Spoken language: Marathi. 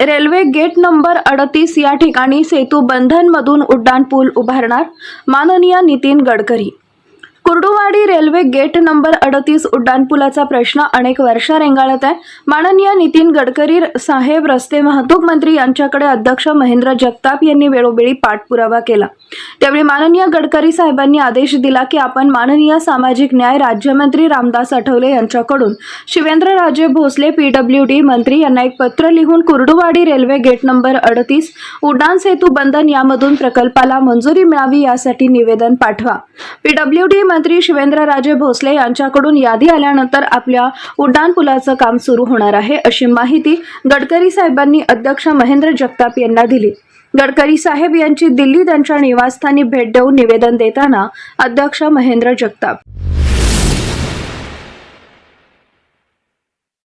रेल्वे गेट नंबर अडतीस या ठिकाणी सेतू बंधनमधून उड्डाणपूल उभारणार माननीय Nitin Gadkari. Kurduwadi railway gate number अडतीस उड्डाणपुलाचा प्रश्न अनेक वर्ष रेंगाळत आहे. माननीय नितीन गडकरी साहेब रस्ते वाहतूक मंत्री यांच्याकडे अध्यक्ष महेंद्र जगताप यांनी वेळोवेळी पाठपुरावा केला. त्यावेळी माननीय गडकरी साहेबांनी आदेश दिला की आपण माननीय सामाजिक न्याय राज्यमंत्री रामदास आठवले यांच्याकडून शिवेंद्रराजे भोसले पीडब्ल्यू डी मंत्री यांना एक पत्र लिहून कुर्डुवाडी रेल्वे गेट नंबर अडतीस उड्डाण सेतू बंधन यामधून प्रकल्पाला मंजुरी मिळावी यासाठी निवेदन पाठवा. पीडब्ल्यू डी मंत्री शिवेंद्रराजे भोसले यांच्याकडून यादी आल्यानंतर आपल्या उड्डाणपुलाचं काम सुरू होणार आहे अशी माहिती गडकरी साहेबांनी अध्यक्ष महेंद्र जगताप यांना दिली. गडकरी साहेब यांची दिल्ली त्यांच्या निवासस्थानी भेट देऊन निवेदन देताना अध्यक्ष महेंद्र जगताप